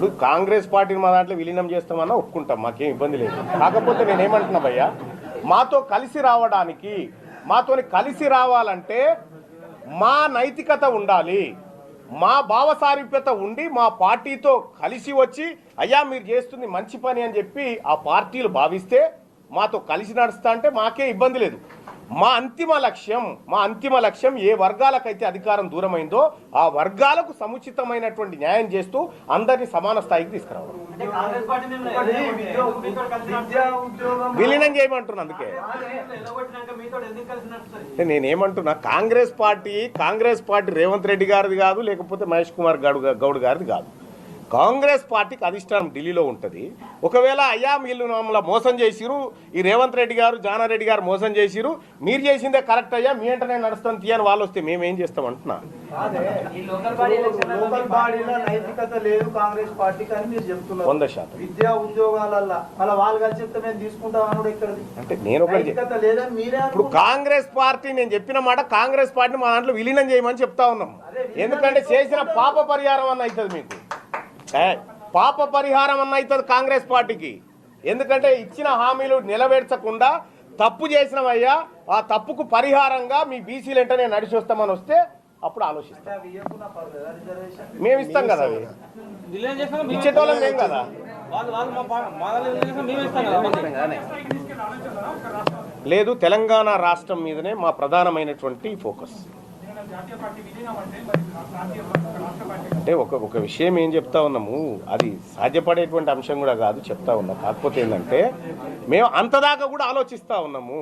ఇప్పుడు కాంగ్రెస్ పార్టీని మా దాంట్లో విలీనం చేస్తామన్నా ఒప్పుకుంటాం మాకేం ఇబ్బంది లేదు. కాకపోతే నేనేమంటున్నా భయ్యా మాతో కలిసి రావడానికి మాతోని కలిసి రావాలంటే మా నైతికత ఉండాలి మా భావసారూప్యత ఉండి మా పార్టీతో కలిసి వచ్చి అయ్యా మీరు చేస్తుంది మంచి పని అని చెప్పి ఆ పార్టీలు భావిస్తే మాతో కలిసి నడుస్తా అంటే మాకే ఇబ్బంది లేదు. మా అంతిమ లక్ష్యం మా అంతిమ లక్ష్యం ఏ వర్గాలకైతే అధికారం దూరమైందో ఆ వర్గాలకు సముచితమైనటువంటి న్యాయం చేస్తూ అందరినీ సమాన స్థాయికి ఉద్యోగం విలీనం చేయమంటున్నా అందుకే. నేనేమంటున్నా Congress party Congress party Revanth Reddy గారిది కాదు లేకపోతే మహేష్ కుమార్ గౌడ్ గౌడ్ గారిది కాదు. కాంగ్రెస్ పార్టీకి అధిష్టానం ఢిల్లీలో ఉంటుంది. ఒకవేళ అయ్యా వీళ్ళు మమ్మల్ని మోసం చేసిరు ఈ రేవంత్ రెడ్డి గారు జానారెడ్డి గారు మోసం చేసిరు మీరు చేసిందే కరెక్ట్ అయ్యా మీ అంటే నేను నడుస్తాను తీయని వాళ్ళు వస్తే మేమేం చేస్తాం అంటున్నా. అదే ఈ లోకల్ బాడీ ఎలక్షన్ లోకల్ బాడీలో నైతికత లేదు కాంగ్రెస్ పార్టీకి అని మీరు చెప్తున్నారు. వంద శాతం. విద్యా ఉద్యోగాలల్లో. మళ్ళీ వాళ్ళు కలిసి చెప్తే మేము తీసుకుంటాం అంటే నేను ఒకటి మీరే ఇప్పుడు. కాంగ్రెస్ పార్టీ నేను చెప్పిన మాట కాంగ్రెస్ పార్టీని మా దాంట్లో విలీనం చేయమని చెప్తా ఉన్నాం. ఎందుకంటే చేసిన పాప పరిహారం అన్న అవుతుంది మీకు. పాప పరిహారం అన్న అవుతుంది కాంగ్రెస్ పార్టీకి. ఎందుకంటే ఇచ్చిన హామీలు నెరవేర్చకుండా తప్పు చేసినవయ్యా ఆ తప్పుకు పరిహారంగా మీ బీసీలు వెంటనే నడిచి వస్తామని వస్తే అప్పుడు ఆలోచిస్తాం. మేము ఇస్తాం కదా అవి. ఇచ్చేటోళ్ళం మేము కదా. లేదు తెలంగాణ రాష్ట్రం మీదనే మా ప్రధానమైనటువంటి ఫోకస్. అంటే ఒక ఒక విషయం ఏం చెప్తా ఉన్నాము? అది సాధ్యపడేటువంటి అంశం కూడా కాదు చెప్తా ఉన్నాం. కాకపోతే ఏంటంటే మేము అంతదాకా కూడా ఆలోచిస్తూ ఉన్నాము.